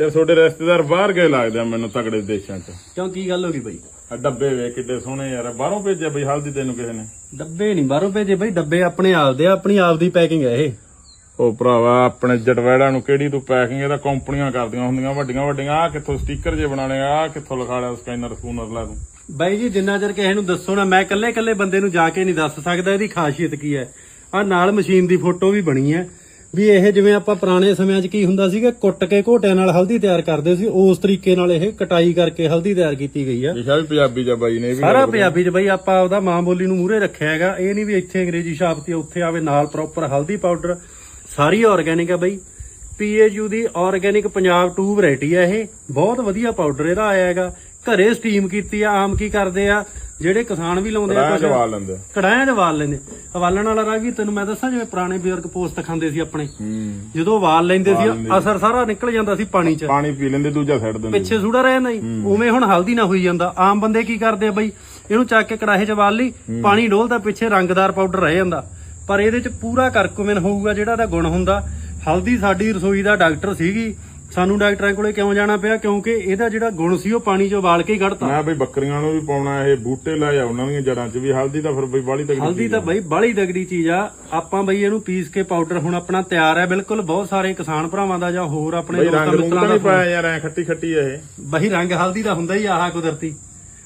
ਯਾਰ ਤੁਹਾਡੇ ਰਿਸ਼ਤੇਦਾਰ ਬਾਹਰ ਗਏ ਲੱਗਦੇ ਆ ਮੈਨੂੰ ਤਗੜੇ ਦੇਸ਼ਾਂ 'ਚ। ਕਿਉਂ ਕੀ ਗੱਲ ਹੋ ਗਈ ਬਈ? ਆ ਡੱਬੇ ਵੇ ਕਿੱਡੇ ਸੋਹਣੇ ਯਾਰ ਬਾਹਰੋਂ ਭੇਜਿਆ ਬਈ ਹਲਦੀ ਤੈਨੂੰ ਕਿਸੇ ਨੇ। ਡੱਬੇ ਨਹੀਂ ਬਾਹਰੋਂ ਭੇਜੇ ਬਈ ਡੱਬੇ ਆਪਣੇ ਆਪ ਦੇ ਆ, ਆਪਣੀ ਆਪ ਦੀ ਪੈਕਿੰਗ ਹੈ ਇਹ। ਉਹ ਭਰਾਵਾ ਆਪਣੇ ਜਟਵੈੜਾਂ ਨੂੰ ਕਿਹੜੀ ਤੂੰ ਪੈਕਿੰਗ ਇਹਦਾ ਕੰਪਨੀਆਂ ਕਰਦੀਆਂ ਹੁੰਦੀਆਂ ਵੱਡੀਆਂ ਵੱਡੀਆਂ ਆ ਕਿੱਥੋਂ ਸਟicker ਜੇ ਬਣਾਣੇ ਆ ਕਿੱਥੋਂ ਲਿਖਾ ਲਿਆ ਸਕੈਨਰ ਸਕੂਨਰ ਲਾ ਤੂੰ। ਬਾਈ ਜੀ ਜਿੰਨਾ ਚਿਰ ਕਿਸੇ ਨੂੰ ਦੱਸੋ ਨਾ ਮੈਂ ਇਕੱਲੇ ਇਕੱਲੇ ਬੰਦੇ ਨੂੰ ਜਾ ਕੇ ਨਹੀਂ ਦੱਸ ਸਕਦਾ ਇਹਦੀ ਖਾਸੀਅਤ ਕੀ ਹੈ। ਆ ਨਾਲ ਮਸ਼ੀਨ ਦੀ ਫੋਟੋ ਵੀ ਬਣੀ ਹੈ। ਵੀ ਇਹ ਜਿਵੇਂ ਆਪਾਂ ਪੁਰਾਣੇ ਸਮਿਆਂ 'ਚ ਕੀ ਹੁੰਦਾ ਸੀਗਾ ਕੁੱਟ ਕੇ ਘੋਟਿਆਂ ਨਾਲ ਹਲਦੀ ਤਿਆਰ ਕਰਦੇ ਸੀ ਉਸ ਤਰੀਕੇ ਨਾਲ ਇਹ ਕਟਾਈ ਕਰਕੇ ਹਲਦੀ ਤਿਆਰ ਕੀਤੀ ਗਈ ਆ। ਲਿਖਿਆ ਵੀ ਪੰਜਾਬੀ ਚ ਆ ਬਾਈ ਨੇ ਇਹ ਵੀ ਸਾਰਾ ਪੰਜਾਬੀ 'ਚ ਬਈ ਆਪਾਂ ਉਹਦਾ ਮਾਂ ਬੋਲੀ ਨੂੰ ਮੂਹਰੇ ਰੱਖਿਆ ਹੈਗਾ ਇਹ ਨਹੀਂ ਵੀ ਇੱਥੇ ਅੰਗਰੇਜ਼ੀ ਛਾਪ ਤੇ ਉੱਥੇ ਆਵੇ ਨਾਲ ਪ੍ਰੋਪਰ ਹਲਦੀ ਪਾਊਡਰ ਸਾਰੀ ਆਰਗੈਨਿਕ ਹੈ ਬਈ। ਪੀਏਯੂ ਦੀ ਆਰਗੈਨਿਕ ਪੰਜਾਬ 2 ਵੈਰਾਈਟੀ ਹੈ ਇਹ ਬਹੁਤ ਵਧੀਆ ਪਾਊਡਰ ਇਹਦਾ ਆਇਆ ਹੈਗਾ। ਘਰੇ ਸਟੀਮ ਕੀਤੀ ਆ ਆਮ ਕੀ ਕਰਦੇ ਆ ਜਿਹੜੇ ਕਿਸਾਨ ਵੀ ਲਾਉਂਦੇ ਆ ਰਾਹ ਕੁਛ ਜਵਾ ਲੈਂਦੇ ਕੜਾਇਆਂ 'ਚ ਵਾਲ ਲੈਂਦੇ ਵਾਲਣ ਵਾਲਾ ਰਾਗੀ ਤੈਨੂੰ ਮੈਂ ਦੱਸਾਂ ਜਿਵੇਂ ਪੁਰਾਣੇ ਬਜ਼ੁਰਗ ਪੋਸਟ ਖਾਂਦੇ ਸੀ ਆਪਣੇ ਜਦੋਂ ਵਾਲ ਲੈਂਦੇ ਸੀ ਅਸਰ ਸਾਰਾ ਨਿਕਲ ਜਾਂਦਾ ਸੀ ਪਾਣੀ 'ਚ। ਪਾਣੀ ਪੀ ਲੈਂਦੇ ਦੂਜਾ ਛੱਡ ਦਿੰਦੇ ਪਿੱਛੇ ਸੂੜਾ ਰਹਿ ਜਾਂਦਾ ਜੀ ਉਵੇਂ ਹੁਣ ਹਲਦੀ ਨਾ ਹੋਈ ਜਾਂਦਾ। ਆਮ ਬੰਦੇ ਕੀ ਕਰਦੇ ਆ ਬਈ ਇਹਨੂੰ ਚੱਕ ਕੇ ਕੜਾਹੇ 'ਚ ਵਾਲ ਲਈ ਪਾਣੀ ਡੋਲਦਾ ਪਿੱਛੇ ਰੰਗਦਾਰ ਪਾਊਡਰ ਰਹਿ ਜਾਂਦਾ। ਪਰ ਇਹਦੇ 'ਚ ਪੂਰਾ ਕਰਕੂਮਿਨ ਹੋਊਗਾ ਜਿਹੜਾ ਇਹਦਾ ਗੁਣ ਹੁੰਦਾ। ਹਲਦੀ ਸਾਡੀ ਰਸੋਈ ਦਾ ਡਾਕਟਰ ਸੀਗੀ। ਸਾਨੂੰ ਡਾਕਟਰਾਂ ਕੋਲੇ ਕਿਉਂ ਜਾਣਾ ਪਿਆ? ਕਿਉਂਕਿ ਇਹਦਾ ਜਿਹੜਾ ਗੁਣ ਸੀ ਉਹ ਪਾਣੀ 'ਚ ਉਬਾਲ ਕੇ ਹੀ ਕੱਢਤਾ। ਮੈਂ ਬਈ ਬੱਕਰੀਆਂ ਨੂੰ ਵੀ ਪਾਉਣਾ ਇਹ ਬੂਟੇ ਲਾਇਆ ਉਹਨਾਂ ਦੀਆਂ ਜੜਾਂ 'ਚ ਵੀ। ਹਲਦੀ ਤਾਂ ਫਿਰ ਬਈ ਬਾਲੀ ਤੱਕ ਹਲਦੀ ਤਾਂ ਬਈ ਬਾਹਲੀ ਦਗੜੀ ਚੀਜ਼ ਆ। ਆਪਾਂ ਬਈ ਇਹਨੂੰ ਪੀਸ ਕੇ ਪਾਊਡਰ ਹੁਣ ਆਪਣਾ ਤਿਆਰ ਹੈ ਬਿਲਕੁਲ ਬਹੁਤ ਸਾਰੇ ਕਿਸਾਨ ਭਰਾਵਾਂ ਦਾ ਜਾਂ ਹੋਰ ਆਪਣੇ ਬਈ ਦੋਸਤਾਂ ਰੰਗ ਰੂਪ ਮਿੱਤਰਾਂ ਤਾਂ ਦਾ ਨਹੀਂ ਪਾਇਆ ਯਾਰ ਐ ਖੱਟੀ ਖੱਟੀ ਆ ਇਹ। ਬਹੀ ਰੰਗ ਹਲਦੀ ਦਾ ਹੁੰਦਾ ਹੀ ਆਹ ਕੁਦਰਤੀ।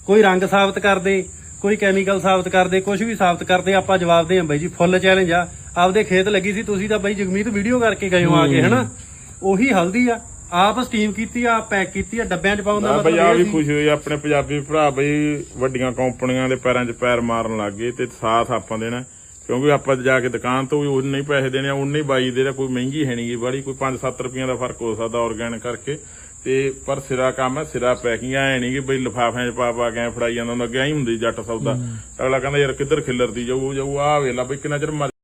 ਕੋਈ ਰੰਗ ਸਾਬਤ ਕਰਦੇ ਕੋਈ ਕੈਮੀਕਲ ਸਾਬਤ ਕਰਦੇ ਕੁਝ ਵੀ ਸਾਬਤ ਕਰਦੇ ਆਪਾਂ ਜਵਾਬ ਦੇ ਬਾਈ ਜੀ ਫੁੱਲ ਚੈਲੰਜ ਆ। ਆਪਦੇ ਖੇਤ ਲੱਗੀ ਸੀ ਤੁਸੀਂ ਤਾਂ ਬਾਈ ਜਗਮੀਤ ਵੀਡੀਓ ਕਰਕੇ ਗਏ ਹੋ ਆ ਕੇ ਹਨਾ? ਉਹੀ ਹਲਦੀ ਆ। ਆਪ ਸਟੀਮ ਕੀਤੀ ਆ ਪੈਕ ਕੀਤੀ ਆ ਡੱਬਿਆਂ 'ਚ ਪਾਉਣ ਦਾ ਮਤਲਬ ਇਹ ਵੀ ਖੁਸ਼ੀ ਹੋਈ ਆਪਣੇ ਪੰਜਾਬੀ ਭਰਾ ਬਈ ਵੱਡੀਆਂ ਕੰਪਨੀਆਂ ਦੇ ਪੈਰਾਂ 'ਚ ਪੈਰ ਮਾਰਨ ਲੱਗ ਗਏ ਤੇ ਸਾਥ ਆਪਾਂ ਦੇਣਾ। ਕਿਉਂਕਿ ਆਪਾਂ ਜਾ ਕੇ ਦੁਕਾਨ ਤੋਂ ਵੀ ਉਨੇ ਹੀ ਪੈਸੇ ਦੇਣੇ ਆ ਉਨੇ ਹੀ ਬਾਈ ਦੇ ਕੋਈ ਮਹਿੰਗੀ ਹੈ ਨਹੀਂਗੀ ਬੜੀ ਕੋਈ 5-7 ਰੁਪਈਆਂ ਦਾ ਫ਼ਰਕ ਹੋ ਸਕਦਾ ਆਰਗੈਨਿਕ ਕਰਕੇ। ਤੇ ਪਰ ਸਿਰਾ ਕੰਮ ਹੈ ਸਿਰਾ ਪੈਕਿੰਗ ਐ ਨਹੀਂ ਕਿ ਬਈ ਲਿਫਾਫਿਆਂ 'ਚ ਪਾ ਪਾ ਕੇ ਫੜਾਈ ਜਾਂਦਾ ਹੁੰਦਾ ਅੱਗੇ ਐਂ ਹੁੰਦੀ ਜੱਟ ਸੌਦਾ। ਅਗਲਾ ਕਹਿੰਦਾ ਯਾਰ ਕਿੱਧਰ ਖਿੱਲਰਦੀ ਜਾਊ ਜਾਊ ਆ ਵੇਲਾ ਬਈ ਕਿੰਨਾ ਚਿਰ ਮਰ